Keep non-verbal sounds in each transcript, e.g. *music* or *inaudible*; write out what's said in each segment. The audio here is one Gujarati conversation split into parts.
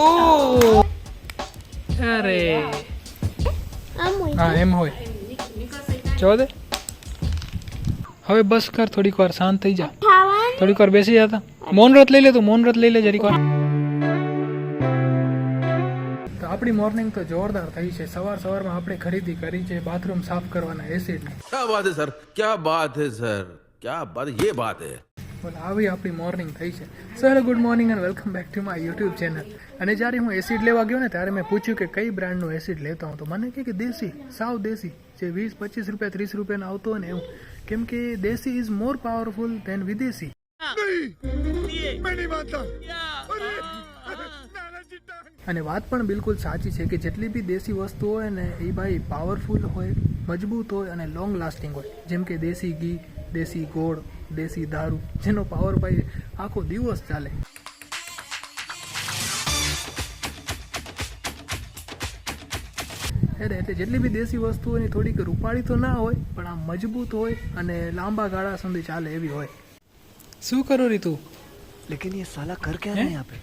ઓ અરે. હા એમ હોય. જો હવે બસ કર થોડીક વાર શાંત થઈ જા. થોડીક વાર બેસી જતા મૌન વ્રત લઈ લે તું મૌન વ્રત લઈ લે જરીક વાર. આપણી મોર્નિંગ તો જોરદાર થઈ છે. સવાર સવારમાં આપણે ખરીદી કરી છે. બાથરૂમ સાફ કરવાના એસિડની. ક્યા બાત હે સર ક્યા બાત હે સર ક્યા બાત યે બાત હે. બોલ આવી આપણી મોર્નિંગ થઈ છે. Sir good morning and welcome back to my YouTube channel અને જ્યારે હું એસિડ લેવા ગયો ને, ત્યારે મેં પૂછ્યું કે કઈ બ્રાન્ડનું એસિડ લેતો હું મને કહે કે દેશી, સાવ દેશી, જે વીસ, પચીસ રૂપિયા, ત્રીસ રૂપિયાનો આવતો ને એવું. કેમ કે દેશી ઇઝ મોર પાવરફુલ ધેન વિદેશી. અને વાત પણ બિલકુલ સાચી છે કે જેટલી બી દેશી વસ્તુ હોય ને, એ ભાઈ પાવરફુલ હોય, મજબૂત હોય અને લોંગ લાસ્ટિંગ હોય. જેમ કે દેશી ઘી, દેશી ગોળ દેશી દારૂ જેનો પાવર પાઈ આખો દિવસ ચાલે. એટલે એટલે જેટલી બી દેશી વસ્તુઓની થોડીક રૂપાળી તો ના હોય પણ આ મજબૂત હોય અને લાંબા ગાળા સુધી ચાલે એવી હોય. શું કરો રીતુ? લેકિન એ સાલા કર ક્યાં રહે આપે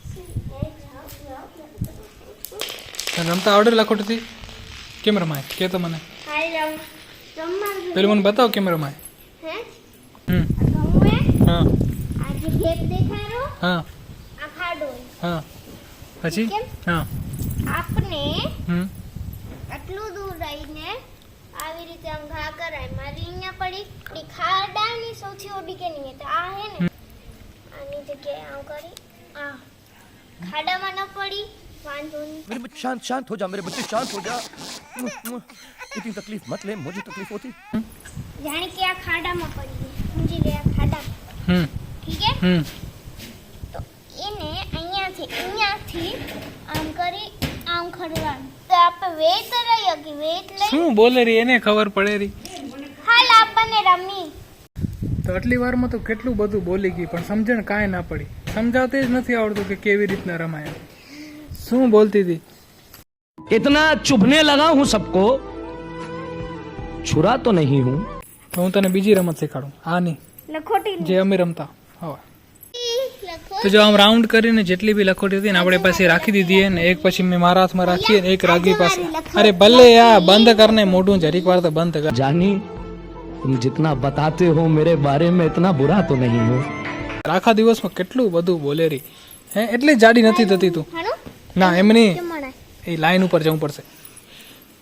રમતા આવડે લખોટથી કેમ રમાય કે તો મને? પેલું મને બતાવો કેમ રમાય હમ. આજે ખેત દેખાડો હા આ ખાડો હા પછી કેમ? હા આપને હમ આટલું દૂર રહીને આવી રીતે આમ ઘા કરાય મારી અહીંયા પડી પડી ખાડાની સૌથી ઓડી કે નહીં તો આ હે ને આની જગ્યાએ આમ કરી આ ખાડામાં ન પડી વાંધો નહીં मेरे बच्चे शांत शांत हो जा मेरे बच्चे शांत हो जा इतनी तकलीफ मत ले मुझे तकलीफ होती જાણે કે આ ખાડામાં પડી ગઈ સમજી લે આ ખાડા હમ. તો એને અહીંયાથી અહીંયાથી આમ કરી આમ ખડવાનું. તો આપણે વેટ રહી હતી વેટ લઈ. શું બોલે રહી એને ખબર પડે રહી હાલ આપણને રમી. તો આટલી વારમાં તો કેટલું બધું બોલી ગઈ પણ સમજણ કાંઈ ના પડી. સમજાવતી જ નથી આવડતું કે કેવી રીતના રમાય. શું બોલતી હતી? ઇતના ચુભને લગા હું સબકો છુરા તો નહીં હું તો હું તને બીજી રમત શીખાડું આ નહીં. જે અમે રમતા. તો જો આમ રાઉન્ડ કરીને જેટલી બી લખોટી હતી ને આપણે પાછી રાખી દીધી ને એક પછી મેં મારા હાથમાં રાખી ને એક રાગી પાસે. અરે ભલે આ બંધ કરને મોઢું જરીક વાર તો બંધ કર. જાની તુમ જિતના બતાતે હો મેરે બારે મેં ઇતના બુરા તો નહીં હું. રાખા દિવસમાં કેટલું બધું બોલેરી હે એટલી જાડી નથી થતી તું. ના એમની એ લાઈન ઉપર જવું પડશે.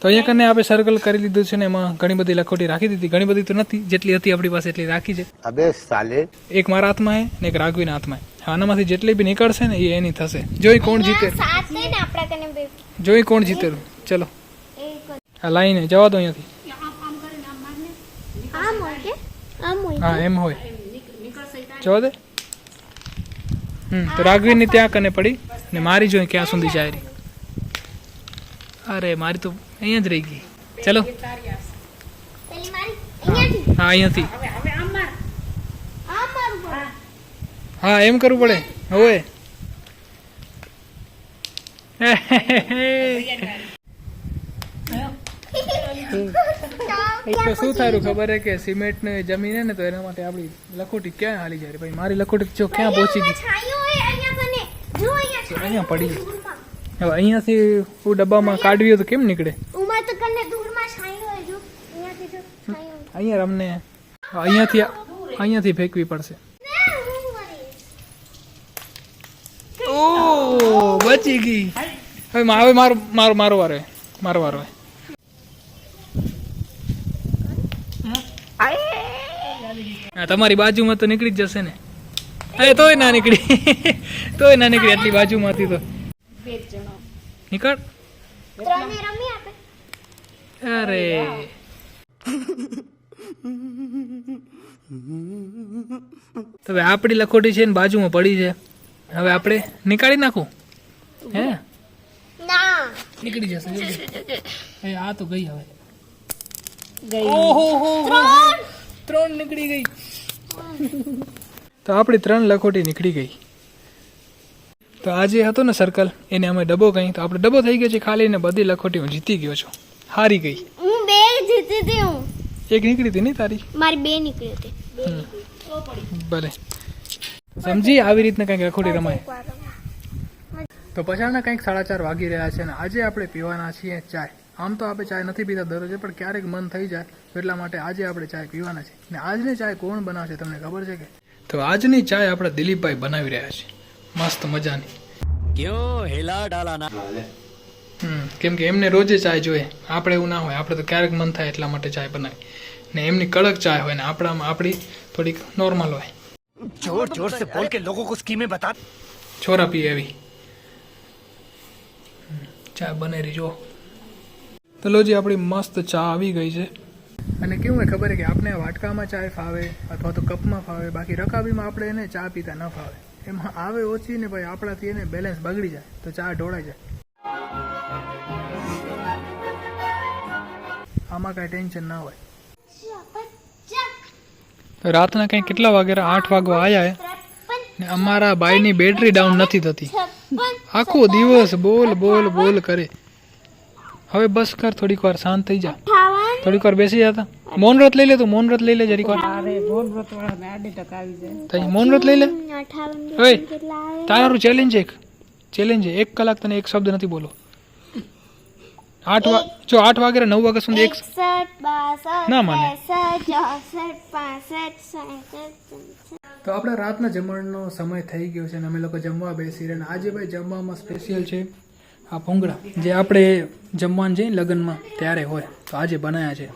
તો અહીંયા કને આપણે સર્કલ કરી લીધું છે ને એમાં ઘણી બધી લખોટી રાખી દીધી. ઘણી બધી તો નથી જેટલી હતી આપણી પાસે એટલી રાખી છે. અબે સાલે. એક મારા હાથમાં હે ને એક રાઘવીના હાથમાં આનામાંથી જેટલી બી નીકળશે ને એ એની થશે. જોઈ કોણ જીતે. જોઈ કોણ જીતે. ચલો. આ લાઈને જવા દો અહીંયાથી. હા એમ હોય. જોવા દે. હમ તો રાઘવીની ત્યાં કને પડી ને મારી જોઈ ક્યાં સુધી શાયરી અરે મારી તો અહીંયા જ રહી ગઈ. ચલો. હા અહીંયાથી. હા એમ કરવું પડે. હવે. *laughs* તો શું થારું ખબર હે કે સિમેન્ટ ને જમીન હે ને તો એના માટે આપણી લખોટી ક્યાં હાલી જાય ભાઈ? મારી લખોટી જો ક્યાં પહોંચી ગઈ. અહીંયા પડી ગઈ. હવે અહીંયાથી હું ડબ્બામાં કાઢવી હોય તો કેમ નીકળે ઉમા તો કને ધૂળમાં છાંયો હોય જો અહીંયાથી જો છાંયો હોય. અહીંયા રમને અહીંયાથી અહીંયાથી ફેંકવી પડશે. ઓ બચી ગઈ. હવે હવે મારો મારો મારો વારો. મારો વારો. તમારી બાજુમાં તો નીકળી જ જશે ને. અરે તોય ના નીકળી. *laughs* તોય ના નીકળી આટલી બાજુમાંથી તો. નીકળ. અરે. *laughs* હવે આપણી લખોટી છે ને બાજુમાં પડી છે. હવે આપણે નીકાળી નાખું? હે? ના. નીકળી જશે એ આ તો ગઈ હવે. ઓહો હો હો. ત્રણ. નીકળી ગઈ. તો આપણી ત્રણ લખોટી નીકળી ગઈ. તો આજે હતો ને સર્કલ એને અમે ડબ્બો કહી તો આપણે ડબ્બો થઈ ગયો છે ખાલી ને બધી લખોટી હું જીતી ગયો છું. હારી ગઈ. હું બે જીતી હતી હું. એક નીકળી હતી નહીં તારી? મારી બે નીકળી હતી. ભલે. સમજી આવી રીતના કંઈક રખોડી રમાય. તો પછાડના કંઈક સાડા ચાર વાગી રહ્યા છે અને આજે આપણે પીવાના છીએ ચાય. આમ તો આપણે ચાય નથી પીતા દરરોજ પણ ક્યારેક મન થઈ જાય એટલા માટે આજે આપણે ચાય પીવાના છીએ ને આજની ચાય કોણ બનાવશે તમને ખબર છે કે? તો આજની ચાય આપણે દિલીપભાઈ બનાવી રહ્યા છે. મસ્ત મજાની. ક્યો હેલા ડાલા ના કેમ કે એમને રોજે ચાય જોઈએ. આપણે એવું ના હોય. આપણે તો ક્યારેક મન થાય એટલા માટે ચાય બનાવી. ને એમની કડક ચાય હોય ને આપણામાં આપણી થોડીક નોર્મલ હોય. જોર જોર સે બોલ કે લોકો કો સ્કીમે બતા. છોરા પી એવી. ચા બને રહી જો તો લો જી આપણી મસ્ત ચા આવી ગઈ છે. અને કેવું હોય ખબર કે આપણે વાટકામાં ચાય ફાવે અથવા તો કપમાં ફાવે બાકી રકાબીમાં આપણે એને ચા પીતા ન ફાવે. એમાં આવે ઓછી ને ભાઈ આપણાથી એને બેલેન્સ બગડી જાય. તો ચા ઢોળાઈ જાય. આમાં કાંઈ ટેન્શન ના હોય. રાતના કંઈ કેટલા વાગે આઠ વાગવા આવ્યા ને અમારા બાઈની બેટરી ડાઉન નથી થતી. આખો દિવસ બોલ બોલ બોલ કરે. હવે બસ કર થોડીક વાર શાંત થઈ જા. થોડીક વાર બેસી જતા મૌનવ્રત લઈ લે તું મૌનવ્રત લઈ લે જરીક વાર. તઈ મૌનવ્રત લઈ લે. તારું ચેલેન્જ એક. ચેલેન્જ એક. કલાક તને એક શબ્દ નથી બોલો આઠ વા જો આઠ વાગે નવ વાગ્યા સુધી એક ના માને. તો આપણા રાતના જમણનો સમય થઈ ગયો છે અને અમે લોકો જમવા બેસી રહ્યા અને આજે ભાઈ જમવામાં સ્પેશિયલ છે આ ભૂંગળા જે આપણે જમવાનું જઈએ ને લગ્નમાં ત્યારે હોય તો આજે બનાવ્યા છે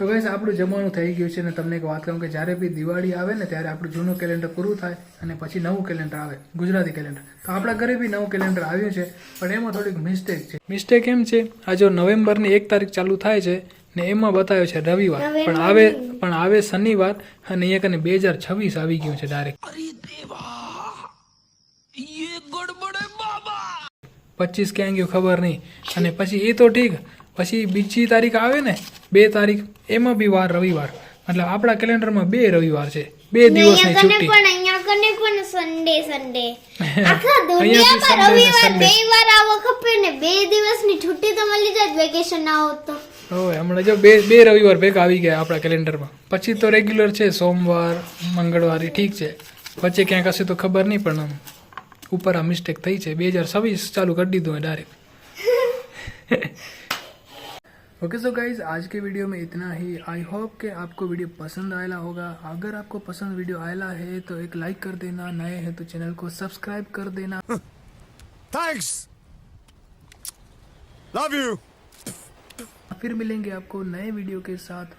તો ગાઈસ આપણું જમવાનું થઈ ગયું છે અને તમને એક વાત કહું કે જ્યારે બી દિવાળી આવે ને ત્યારે આપણું જૂનું કેલેન્ડર પૂરું થાય અને પછી નવું કેલેન્ડર આવે ગુજરાતી કેલેન્ડર તો આપણા ઘરે બી નવું કેલેન્ડર આવ્યું છે પણ એમાં થોડીક મિસ્ટેક છે. મિસ્ટેક એમ છે આ જો નવેમ્બરની એક તારીખ ચાલુ થાય છે ને એમાં બતાવ્યો છે રવિવાર. પણ આવે પણ આવે શનિવાર અને અહીંયા કને બે હજાર છવ્વીસ આવી ગયું છે ડાયરેક્ટ પચીસ ક્યાં ગયું ખબર નહીં. અને પછી એ તો ઠીક પછી બીજી તારીખ આવે ને બે તારીખ એમાં બી વાર રવિવાર. મતલબ આપણા કેલેન્ડરમાં બે રવિવાર છે. બે દિવસની છૂટી પણ સન્ડે સન્ડે *laughs* આખા દુનિયામાં બે છૂટી હમણાં જો બે બે રવિવાર ભેગા આવી ગયા આપણા કેલેન્ડરમાં. પછી તો રેગ્યુલર છે સોમવાર મંગળવાર ઠીક છે. વચ્ચે ક્યાંક હશે તો ખબર નહીં પણ આમ ઉપર આ મિસ્ટેક થઈ છે. બે હજાર છવ્વીસ ચાલુ કરી દીધું હોય ડાયરેક્ટ *laughs* ओके सो गाइज़ आज के वीडियो में इतना ही. आई होप कि आपको वीडियो पसंद आया होगा. अगर आपको पसंद वीडियो आया है तो एक लाइक कर देना. नए हैं तो चैनल को सब्सक्राइब कर देना. Thanks. Love you. फिर मिलेंगे आपको नए वीडियो के साथ.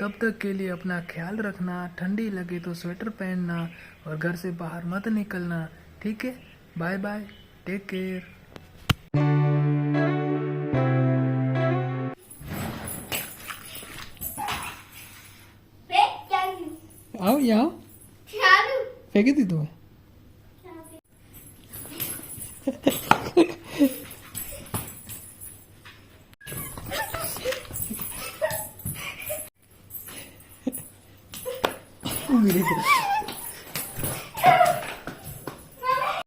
तब तक के लिए अपना ख्याल रखना. ठंडी लगे तो स्वेटर पहनना. और घर से बाहर मत निकलना. ठीक है? बाय बाय टेक केयर ફેંકી દીધું *laughs*